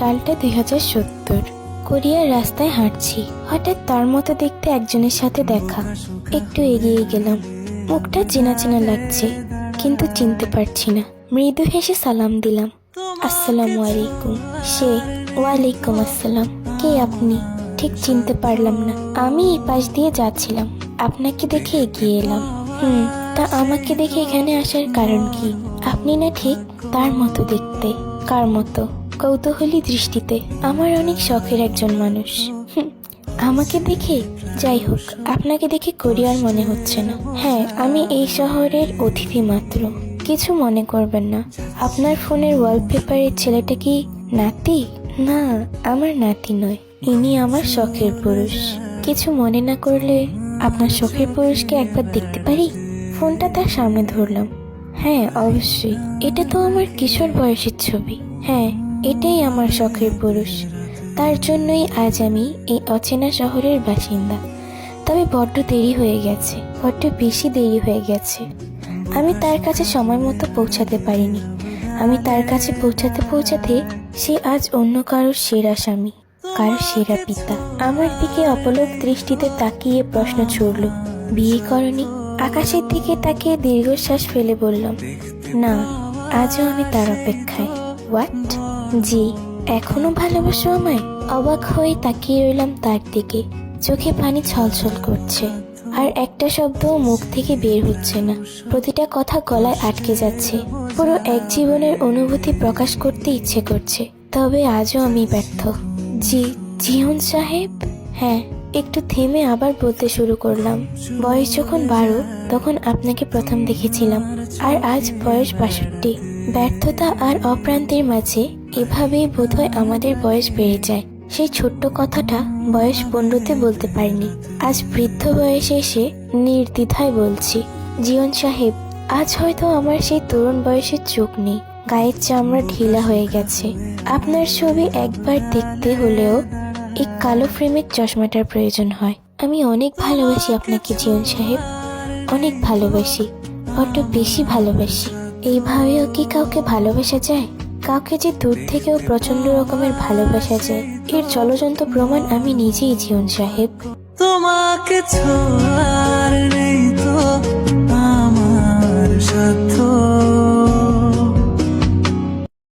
সালটা দুই হাজার সত্তর। কোরিয়ার রাস্তায় হাঁটছি। হঠাৎ তার মতো দেখতে একজনের সাথে দেখা। একটু এগিয়ে গেলাম। মুখটা চেনা চেনা লাগছে, কিন্তু চিনতে পারছি না। মৃদু হেসে সালাম দিলাম। আসসালামু আলাইকুম। সে, ওয়ালাইকুম আসসালাম। কে আপনি? ঠিক চিনতে পারলাম না। আমি এই পাশ দিয়ে যাচ্ছিলাম। আপনাকে দেখে এগিয়ে এলাম। হুম, তা আমাকে দেখে এখানে আসার কারণ কি? আপনি না ঠিক তার মতো দেখতে। কার মতো? কৌতূহলী দৃষ্টিতে আমার অনেক শখের একজন মানুষ। আমাকে দেখে, যাই হোক, আপনাকে দেখে কোরিয়ার মনে হচ্ছে না। হ্যাঁ আমি এই শহরের অতিথি মাত্র। কিছু মনে করবেন না। আপনার ফোনের ওয়ালপেপারের ছেলেটা কি নাতি? না, আমার নাতি নয়। ইনি আমার শখের পুরুষ। কিছু মনে না করলে আপনার শখের পুরুষকে একবার দেখতে পারি? ফোনটা তার সামনে ধরলাম। হ্যাঁ অবশ্যই। এটা তো আমার কিশোর বয়সের ছবি। হ্যাঁ এটাই আমার শখের পুরুষ। তার জন্যই আজ আমি এই অচেনা শহরের বাসিন্দা। তবে বড্ড দেরি হয়ে গেছে, বড্ড বেশি দেরি হয়ে গেছে। আমি তার কাছে সময় মতো পৌঁছাতে পারিনি। আমি তার কাছে পৌঁছাতে পৌঁছাতে সে আজ অন্য কারোর সেরা স্বামী কারও সেরা পিতা। আমার দিকে অপলক দৃষ্টিতে তাকিয়ে প্রশ্ন ছুড়ল, বিয়ে করনি? আকাশের দিকে তাকিয়ে দীর্ঘশ্বাস ফেলে বললাম, না, আজও আমি তার অপেক্ষায়। হোয়াট জি, এখনও ভালোবাসো আমায়? অবাক হয়ে তাকিয়ে রইলাম তার দিকে। চোখে পানি ছলছল করছে। আর একটা শব্দ মুখ থেকে বের হচ্ছে না। প্রতিটা কথা গলায় আটকে যাচ্ছে। পুরো এক জীবনের অনুভূতি প্রকাশ করতে ইচ্ছে করছে। তবে আজও আমি ব্যর্থ। জি জিয়ন সাহেব? হ্যাঁ একটু থেমে আবার বলতে শুরু করলাম। বয়স যখন বারো, তখন আপনাকে প্রথম দেখেছিলাম। আর আজ বয়স বাষট্টি। ব্যর্থতা আর অপ্রান্তের মাঝে এভাবেই বোধহয় আমাদের বয়স বেড়ে যায়। সেই ছোট্ট কথাটা বয়স পনেরোতে বলতে পারিনি। আজ বৃদ্ধ বয়সে এসে নির্দ্বিধায় বলছি জীবন সাহেব, আজ হয়তো আমার সেই তরুণ বয়সের চোখ নেই। গায়ের চামড়া ঢিলা হয়ে গেছে। আপনার ছবি একবার দেখতে হলেও এই কালো ফ্রেমের চশমাটার প্রয়োজন হয়। আমি অনেক ভালোবাসি আপনাকে জীবন সাহেব। অনেক ভালোবাসি, বড্ড বেশি ভালোবাসি। এইভাবেও কি কাউকে ভালোবাসা যায় কাউকে যে দূর থেকেও প্রচণ্ড রকমের ভালোবাসা যায় এর জলজন্ত প্রমাণ আমি নিজেই জীবন সাহেব। তোমাকে ছোঁয়ার নেই তো।